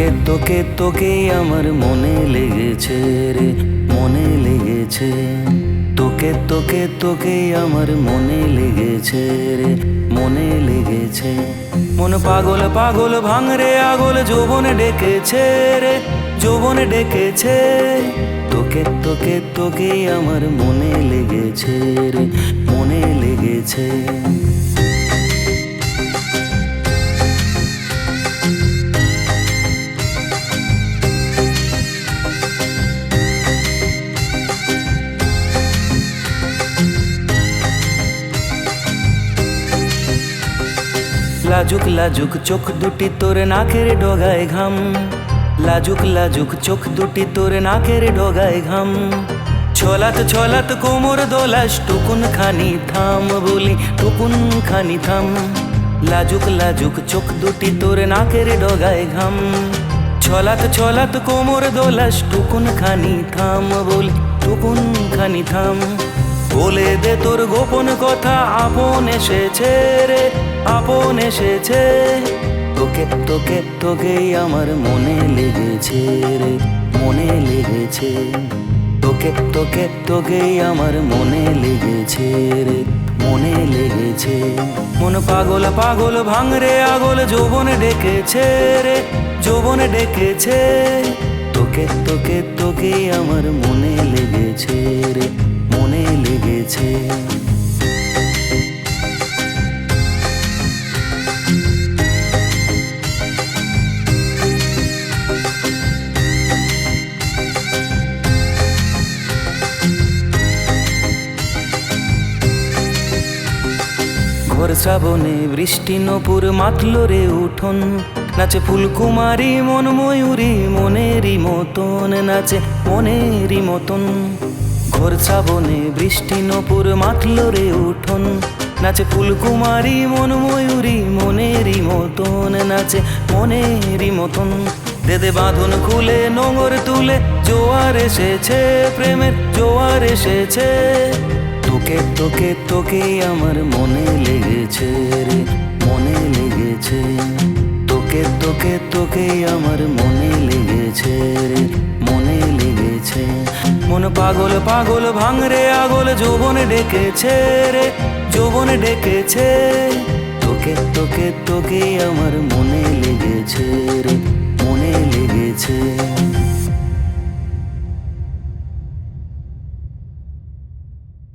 তোকে তোকে তোকেই আমার মনে লেগেছে রে, মনে লেগেছে। তোকে তোকে তোকেই আমার মনে লেগেছে রে, মনে লেগেছে। মন পাগল পাগল, ভাঙরে আগল যৌবনে ডেকেছে রে, যৌবনে ডেকেছে। তোকে তোকে তোকেই আমার মনে লেগেছে রে, মনে লেগেছে। লাজুক লাজুক চোখ দুটি তোর নাকের ডগায় ঘাম। লাজুক লাজুক চোখ দুটি তোর নাকের ডগায় ঘাম। ছলাত ছলাত কোমর দোলাস টুকুন খানি থাম বলি টুকুন খানি থাম। লাজুক লাজুক চোখ দুটি তোর নাকের ডগায় ঘাম। ছলাত ছলাত কোমর দোলাস টুকুন খানি থাম বলি টুকুন খানি থাম। বলে দে তোর গোপন কথা, আপন এসেছে রে। আপন এসেছে। তোকে তোকে, তোকেই আমার মনে লেগেছে রে, মনে লেগেছে। তোকে তোকে, তোকেই আমার মনে লেগেছে রে, মনে লেগেছে। মন পাগল পাগল, ভাঙরে আগল যৌবনে ডেকেছে রে, যৌবনে ডেকেছে। তোকে তোকে, তোকেই আমার মনে লেগেছে। ঘর শ্রাবণে বৃষ্টি নপুর মাতল রে উঠোন। নাচে ফুলকুমারী মন ময়ূরী মনেরই মতন, নাচে মনেরই মতন। ঘর শ্রাবণে বৃষ্টি নপুর মাতল রে উঠোন। নাচে ফুলকুমারী মন ময়ূরী মনেরই মতন, নাচে মনেরই মতন। দেদে বাঁধন খুলে নোংর তুলে, জোয়ার এসেছে প্রেমের, জোয়ার এসেছে। তোকে তোকে তোকে আমার মনে লেগেছে রে, মনে লেগেছে। তোকে তোকে তোকে আমার মনে লেগেছে রে, মনে লেগেছে। মন পাগল পাগল, ভাঙরে আগল যৌবন ডেকেছে রে, যৌবন ডেকেছে। তোকে তোকে তোকে আমার মনে লেগেছে রে, মনে লেগেছে।